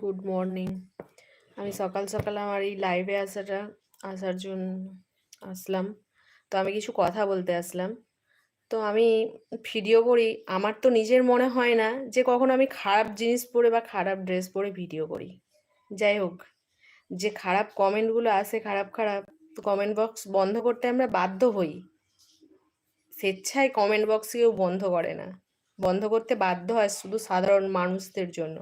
Good morning আমি সকাল সকাল আমার এই লাইভে আসাটা, আসার জন্য আসলাম। তো আমি কিছু কথা বলতে আসলাম। তো আমি ভিডিও করি আমার তো নিজের মনে হয় না যে কখনো আমি খারাপ জিনিস পরে বা খারাপ ড্রেস পরে ভিডিও করি। যাই হোক, যে খারাপ কমেন্টগুলো আসে, খারাপ খারাপ তো কমেন্ট বক্স বন্ধ করতে আমরা বাধ্য হই। স্বেচ্ছায় কমেন্ট বক্স কেউ বন্ধ করে না। বন্ধ করতে বাধ্য হয় শুধু সাধারণ মানুষদের জন্য।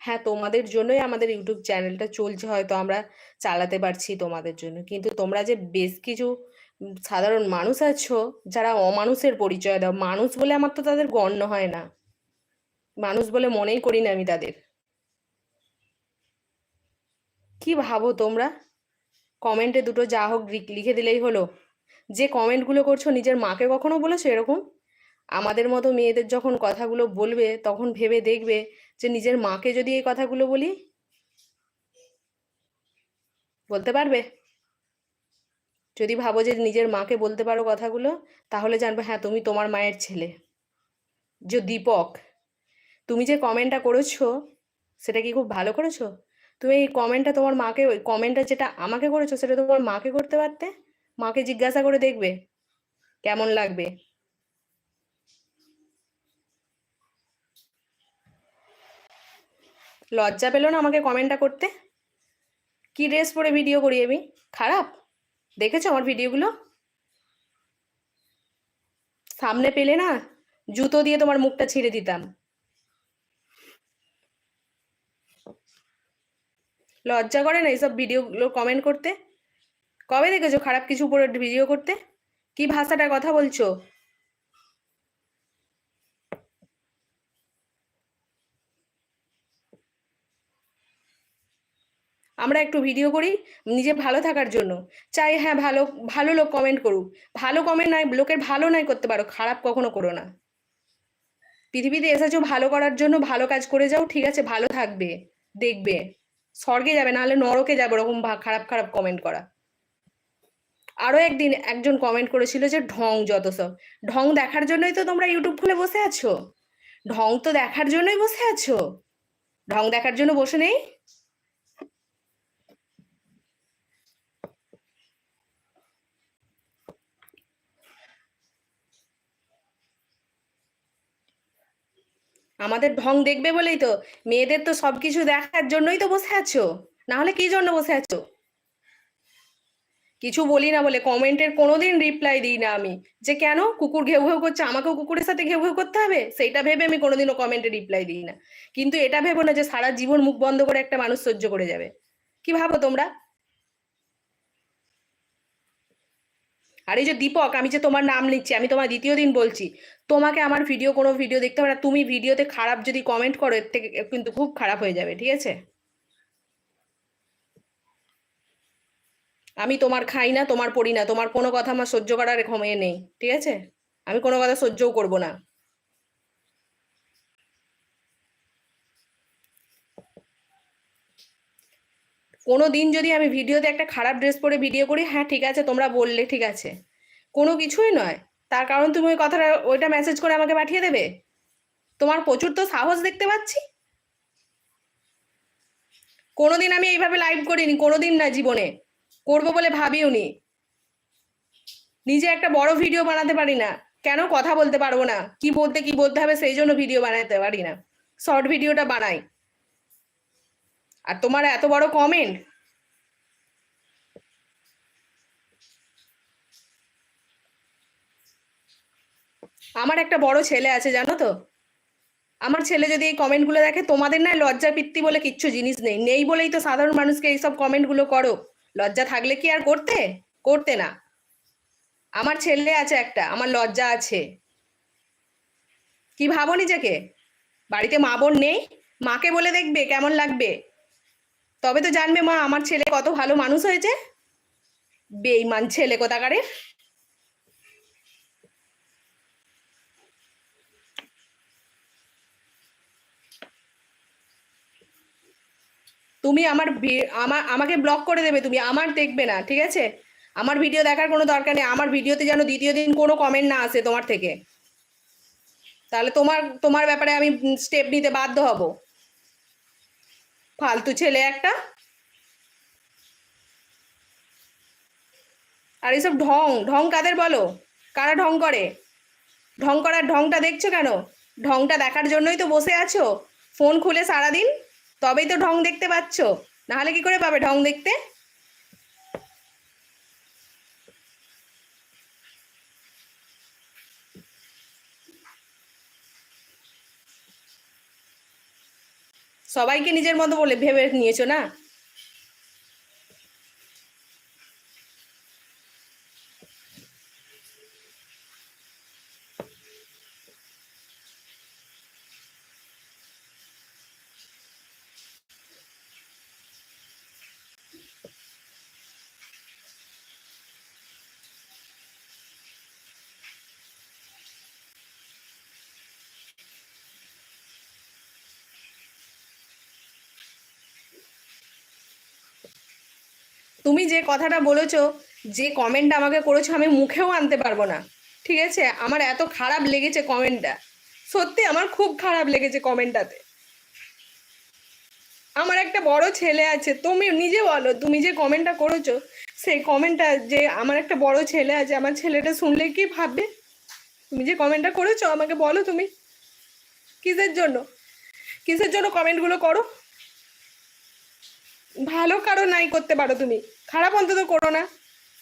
হ্যাঁ তোমাদের জন্যই আমাদের ইউটিউব চ্যানেলটা চলছে, হয়তো আমরা চালাতে পারছি তোমাদের জন্য। কিন্তু তোমরা যে বেশ কিছু সাধারণ মানুষ আছো, যারা অমানুষের পরিচয় দাও, মানুষ বলে আমার তো তাদের গণ্য হয় না। মানুষ বলে মনেই করি না আমি তাদের। কি ভাবো তোমরা? কমেন্টে দুটো যা হোক লিখে দিলেই হলো। যে কমেন্টগুলো করছ, নিজের মাকে কখনো বলেছ এরকম? আমাদের মতো মেয়েদের যখন কথাগুলো বলবে, তখন ভেবে দেখবে যে নিজের মাকে যদি এই কথাগুলো বলি, বলতে পারবে? যদি ভাবো যে নিজের মাকে বলতে পারো কথাগুলো, তাহলে জানবে হ্যাঁ তুমি তোমার মায়ের ছেলে। যে দীপক, তুমি যে কমেন্টটা করেছ, সেটা কি খুব ভালো করেছ? তুমি এই কমেন্টটা তোমার মাকে, ওই কমেন্টটা যেটা আমাকে করেছ, সেটা তোমার মাকে করতে পারতে? মাকে জিজ্ঞাসা করে দেখবে, কেমন লাগবে? লজ্জা পেল না আমাকে কমেন্টটা করতে? কি ড্রেস পরে ভিডিও করি আমি? খারাপ? দেখেছ আমার ভিডিওগুলো সামনে পেলে না জুতো দিয়ে তোমার মুখটা ছিঁড়ে দিতাম। লজ্জা করে না এইসব ভিডিওগুলো কমেন্ট করতে? কবে দেখেছ খারাপ কিছু উপরে ভিডিও করতে? কি ভাষাটা কথা বলছো? আমরা একটু ভিডিও করি নিজে ভালো থাকার জন্য। চাই হ্যাঁ ভালো ভালো লোক কমেন্ট করুক। ভালো কমেন্ট নাই, লোকের ভালো নাই করতে পারো, খারাপ কখনো করো না। পৃথিবীতে এসেছ ভালো করার জন্য, ভালো কাজ করে যাও, ঠিক আছে, ভালো থাকবে, দেখবে। স্বর্গে যাবে, নাহলে নরকে যাবে ওরকম খারাপ খারাপ কমেন্ট করা। আরও একদিন একজন কমেন্ট করেছিল যে, ঢং যত সব। ঢং দেখার জন্যই তো তোমরা ইউটিউব খুলে বসে আছো। ঢং তো দেখার জন্যই বসে আছো। ঢং দেখার জন্য বসে নেই? আমাদের ঢং দেখবে বলেই তো। মেয়েদের তো সবকিছু দেখার জন্যই তো বসে আছো। না হলে কি জন্য বসে আছো? কিছু বলি না বলে কমেন্টের কোনোদিন রিপ্লাই দিই না আমি। যে কেন কুকুর ঘেউ ঘেউ করছে? আমাকেও কুকুরের সাথে ঘেউ ঘেউ করতে হবে? সেইটা ভেবে আমি কোনোদিনও কমেন্টে রিপ্লাই দিই না। কিন্তু এটা ভেবো না যে সারা জীবন মুখ বন্ধ করে একটা মানুষ সহ্য করে যাবে। কি ভাবো তোমরা? আর এই যে দীপক, আমি যে তোমার নাম নিচ্ছি আমি তোমার দ্বিতীয় দিন বলছি, তোমাকে আমার ভিডিও কোনো ভিডিও দেখতে হবে না। তুমি ভিডিওতে খারাপ যদি কমেন্ট করো, এর থেকে কিন্তু খুব খারাপ হয়ে যাবে, ঠিক আছে? আমি তোমার খাই না, তোমার পড়ি না, তোমার কোনো কথা আমার সহ্য করার ক্ষমে নেই, ঠিক আছে? আমি কোনো কথা সহ্যও করব না। কোনো দিন যদি আমি ভিডিওতে একটা খারাপ ড্রেস পরে ভিডিও করি হ্যাঁ ঠিক আছে, তোমরা বললে ঠিক আছে। কোনো কিছুই নয়। তার কারণ তুমি ওই কথাটা, ওইটা মেসেজ করে আমাকে পাঠিয়ে দেবে? তোমার প্রচুর তো সাহস দেখতে পাচ্ছি। কোনোদিন আমি এইভাবে লাইভ করিনি, কোনোদিন না জীবনে। করব বলে ভাবিও নি। নিজে একটা বড় ভিডিও বানাতে পারি না। কেন কথা বলতে পারব না? কি বলতে কি বলতে হবে, সেই জন্য ভিডিও বানাতে পারি না। শর্ট ভিডিওটা বানাই। আর তোমার এত বড় কমেন্ট আমার একটা বড় ছেলে আছে, জানো তো? আমার ছেলে যদি এই কমেন্টগুলো দেখে, তোমাদের না লজ্জা পিত্তি বলে কিচ্ছু জিনিস নেই। নেই বলেই তো সাধারণ মানুষকে এইসব কমেন্টগুলো করো। লজ্জা থাকলে কি আর করতে? করতে না। আমার ছেলে আছে একটা, আমার লজ্জা আছে। কি ভাবো নিজেকে? বাড়িতে মা বোন নেই? মাকে বলে দেখবে, কেমন লাগবে? তবে তো জানবে মা, আমার ছেলে কত ভালো মানুষ হয়েছে। বেইমান ছেলে কোথাকারে। তুমি আমার আমার, আমাকে ব্লক করে দেবে তুমি, আমার দেখবে না, ঠিক আছে? আমার ভিডিও দেখার কোনো দরকার নেই, আমার ভিডিওতে যেন দ্বিতীয় দিন কোনো কমেন্ট না আসে তোমার থেকে। তাহলে তোমার তোমার ব্যাপারে আমি স্টেপ নিতে বাধ্য হব। ফালতু ছেলে একটা। আর এইসব ঢং ঢং কাদের বলো? কারা ঢং করে? ঢং করার ঢংটা দেখছ কেন? ঢংটা দেখার জন্যই তো বসে আছো। ফোন খুলে সারাদিন, তবেই তো ঢং দেখতে পাচ্ছ। নাহলে কি করে পাবে ঢং দেখতে? সবাইকে নিজের মতো বলে ভেবে নিয়েছো না? তুমি যে কথাটা বলেছ, যে কমেন্ট আমাকে করেছ, আমি মুখেও আনতে পারব না। ঠিক আছে? আমার এত খারাপ লেগেছে কমেন্টটা সত্যি আমার খুব খারাপ লেগেছে কমেন্টটাতে আমার একটা বড় ছেলে আছে, তুমি নিজে বলো, তুমি যে কমেন্টটা করেছ, সেই কমেন্টটা যে আমার একটা বড় ছেলে আছে, আমার ছেলেটা শুনলে কি ভাববে? তুমি যে কমেন্টটা করেছ, আমাকে বলো তুমি। কিসের জন্য? কিসের জন্য কমেন্টগুলো করো? ভালো কারও নাই করতে পারো তুমি। খারাপ অন্তত করো না।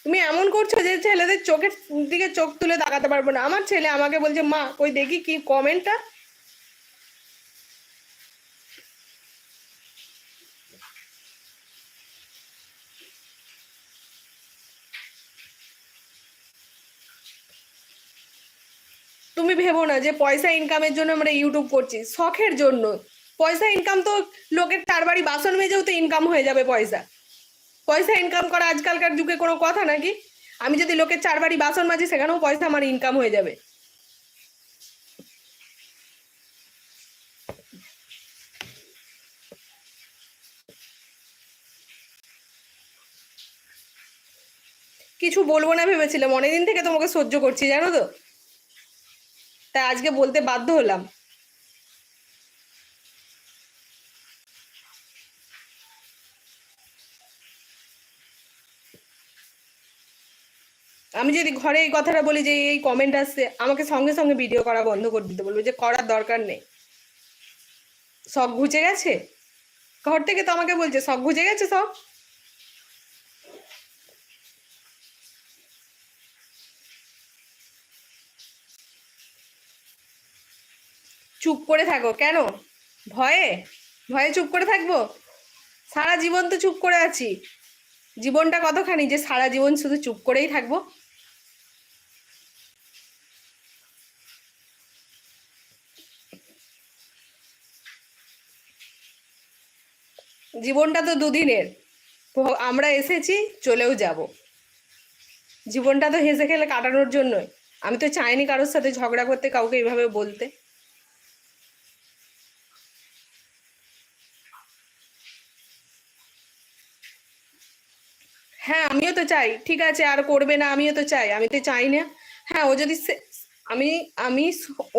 তুমি এমন করছ যে ছেলেদের চোখের দিকে চোখ তুলে তাকাতে পারব না। আমার ছেলে আমাকে বলছে, মা, কই দেখি কি কমেন্টটা তুমি ভেবো না যে পয়সা ইনকামের জন্য আমরা ইউটিউব করছি। শখের জন্য। পয়সা ইনকাম তো লোকের তার বাড়ি বাসন মেজেও তো ইনকাম হয়ে যাবে পয়সা। পয়সা ইনকাম করা আজকালকার যুগে কোনো কথা নাকি? আমি যদি লোকের চার বাড়ি বাসন মাজি, সেখানেও পয়সা আমার ইনকাম হয়ে যাবে। কিছু বলব না ভেবেছিলাম, অনেকদিন থেকে তোমাকে সহ্য করছি, জানো তো? তাই আজকে বলতে বাধ্য হলাম। আমি যদি ঘরে এই কথাটা বলি যে এই কমেন্ট আসছে, আমাকে সঙ্গে সঙ্গে ভিডিও করা বন্ধ করে দিতে বলব যে করার দরকার নেই। সব ঘুচে গেছে? ঘর থেকে তো আমাকে বলছে সব ঘুচে গেছে সব? চুপ করে থাকো, কেন? ভয়ে? ভয়ে চুপ করে থাকব? সারা জীবন তো চুপ করে আছি। জীবনটা কতখানি যে সারা জীবন শুধু চুপ করেই থাকব? জীবনটা তো দুদিনের। আমরা এসেছি, চলেও যাব। জীবনটা তো হেসে খেলে কাটানোর জন্যই। আমি তো চাইনি কারোর সাথে ঝগড়া করতে কাউকে এইভাবে বলতে। হ্যাঁ আমিও তো চাই। ঠিক আছে, আর করবে না, আমিও তো চাই। আমি তো চাই না। হ্যাঁ ও যদি আমি আমি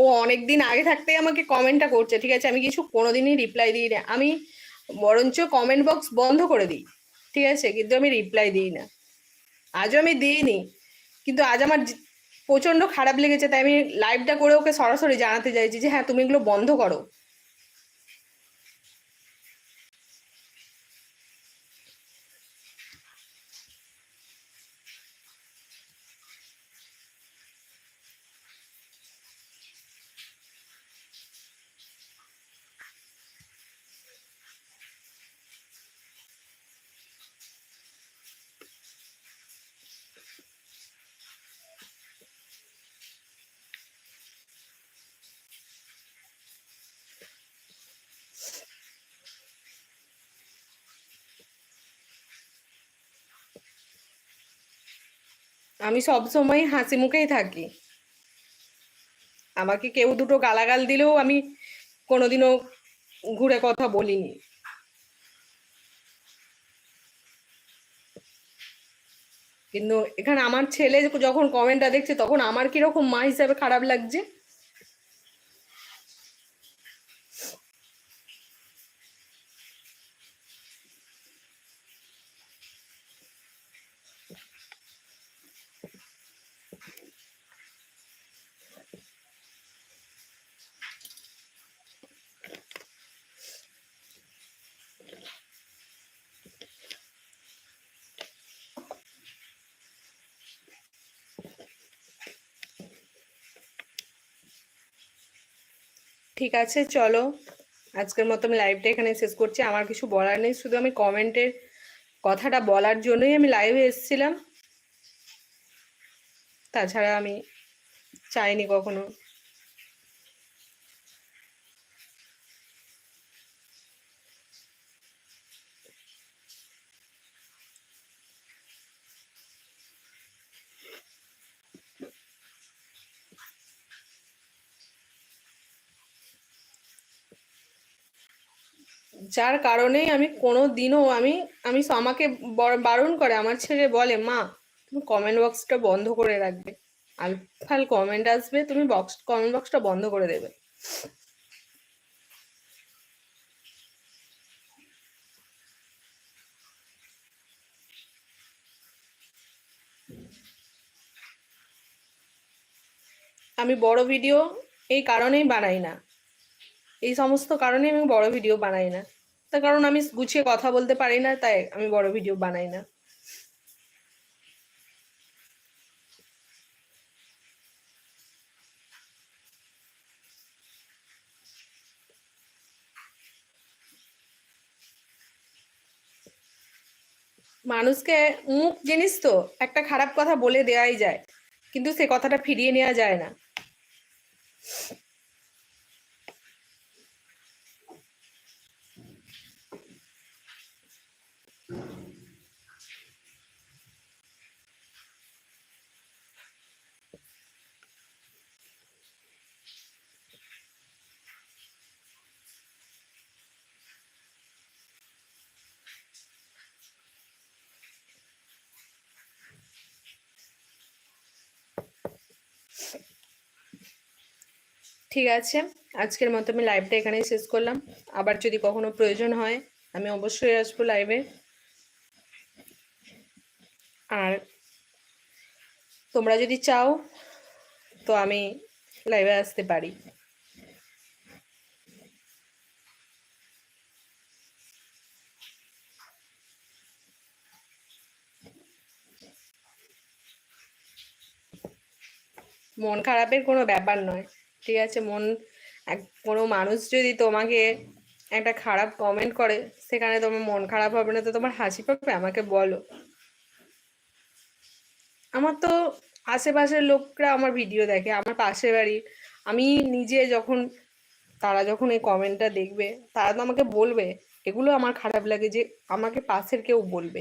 ও অনেক দিন আগে থাকতেই আমাকে কমেন্টটা করছে। ঠিক আছে, আমি কিছু কোনোদিনই রিপ্লাই দিই না। আমি বরঞ্চ কমেন্ট বক্স বন্ধ করে দিই। ঠিক আছে? কিন্তু আমি রিপ্লাই দিই না। আজও আমি দিইনি। কিন্তু আজ আমার প্রচণ্ড খারাপ লেগেছে, তাই আমি লাইভটা করে ওকে সরাসরি জানাতে চাইছি যে হ্যাঁ তুমি এগুলো বন্ধ করো। আমি সব সময় হাসি মুখেই থাকি। আমাকে কেউ দুটো গালাগাল দিলেও আমি কোনোদিনও ঘুরে কথা বলিনি। কিন্তু এখানে আমার ছেলে যখন কমেন্টটা দেখছে, তখন আমার কীরকম মা হিসাবে খারাপ লাগছে? ঠিক আছে, চলো। আজকের মতো আমি লাইভটা এখানে শেষ করছি। আমার কিছু বলার নেই, শুধু আমি কমেন্টের কথাটা বলার জন্যই আমি লাইভে এসেছিলাম। তাছাড়া আমি চাইনি কখনো। যার কারণে আমি কোনো দিনও আমি আমি আমাকে বারণ করে, আমার ছেলে বলে, মা, তুমি কমেন্ট বক্সটা বন্ধ করে রাখবে। আলফাল কমেন্ট আসবে, তুমি বক্স কমেন্ট বক্সটা বন্ধ করে দেবে। আমি বড় ভিডিও এই কারণেই বানাই না। এই সমস্ত কারণে আমি বড় ভিডিও বানাই না। তার কারণ আমি গুছিয়ে কথা বলতে পারি না, তাই আমি বড় ভিডিও বানাই না। মানুষকে মুখ জিনিস তো একটা খারাপ কথা বলে দেওয়াই যায়, কিন্তু সে কথাটা ফিরিয়ে নেওয়া যায় না। ঠিক আছে। আজকের মতো আমি লাইভটা এখানেই শেষ করলাম। আবার যদি কখনো প্রয়োজন হয়, আমি অবশ্যই আসব লাইভে আর তোমরা যদি চাও, তো আমি লাইভে আসতে পারি। মন খারাপের কোনো ব্যাপার নয়। ঠিক আছে মন। এক কোনো মানুষ যদি তোমাকে একটা খারাপ কমেন্ট করে, সেখানে তোমার মন খারাপ হবে না। তো তোমার হাসি পাবে? আমাকে বলো। আমার তো আশেপাশের লোকরা আমার ভিডিও দেখে, আমার পাশের বাড়ি। আমি নিজে যখন, তারা যখন এই কমেন্টটা দেখবে, তারা তো আমাকে বলবে। এগুলো আমার খারাপ লাগে যে, আমাকে পাশের কেউ বলবে।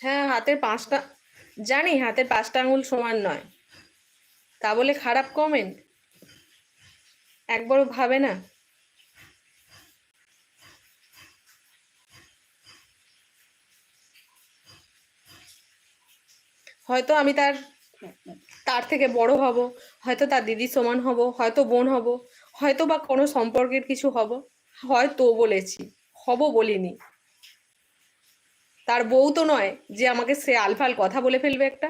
হ্যাঁ হাতের পাঁচটা, জানি হাতের পাঁচটা আঙুল সমান নয়। তা বলে খারাপ কমেন্ট একবারও ভাবে না? হয়তো আমি তার তার থেকে বড় হব, হয়তো তার দিদি সমান হব, হয়তো বোন হব হয়তো বা কোনো সম্পর্কের কিছু হব, হয়তো বলেছি, হব বলিনি। তার বউ তো নয় যে আমাকে সে আলফাল কথা বলে ফেলবে একটা।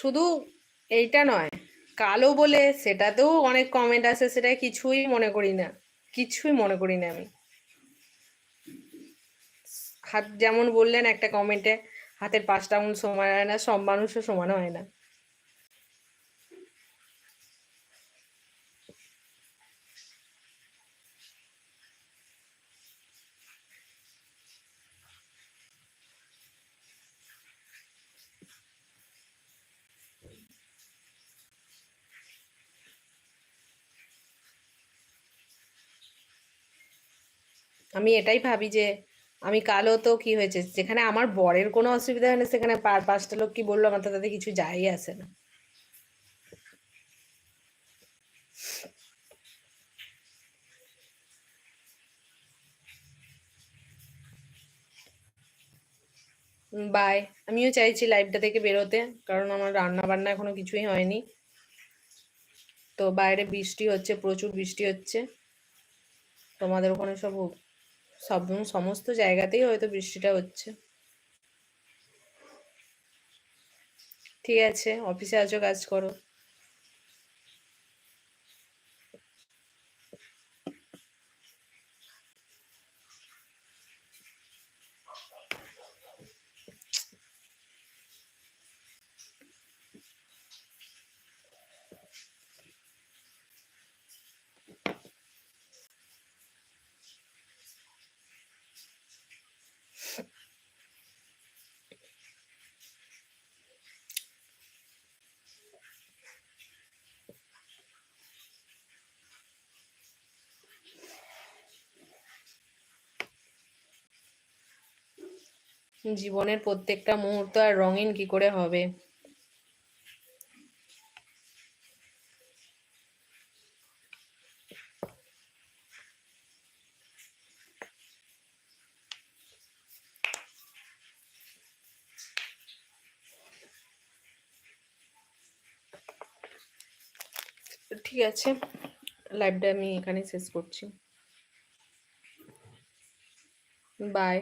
শুধু এইটা নয়, কালো বলে সেটাতেও অনেক কমেন্ট আছে সেটা কিছুই মনে করি না, কিছুই মনে করি না আমি। হাত যেমন বললেন একটা কমেন্টে হাতের পাঁচটা আঙুল সমান হয় না, সব মানুষও সমান হয় না। আমি এটাই ভাবি যে আমি কালো তো কি হয়েছে, যেখানে আমার বরের কোনো অসুবিধা হয় না সেখানে পাঁচটা লোক কি বলল আমার তো তাতে কিছু যায়ই আসে না। বাই আমিও চাইছি লাইভটা থেকে বেরোতে, কারণ আমার রান্না বান্না এখনও কিছুই হয়নি। তো বাইরে বৃষ্টি হচ্ছে, প্রচুর বৃষ্টি হচ্ছে। তোমাদের ওখানে সব সব সমস্ত জায়গাতেই হয়তো বৃষ্টিটা হচ্ছে। ঠিক আছে অফিসে আছো কাজ করো। জীবনের প্রত্যেকটা মুহূর্ত আর রঙিন কি করে হবে? ঠিক আছে লাইভটা আমি এখানে শেষ করছি। বাই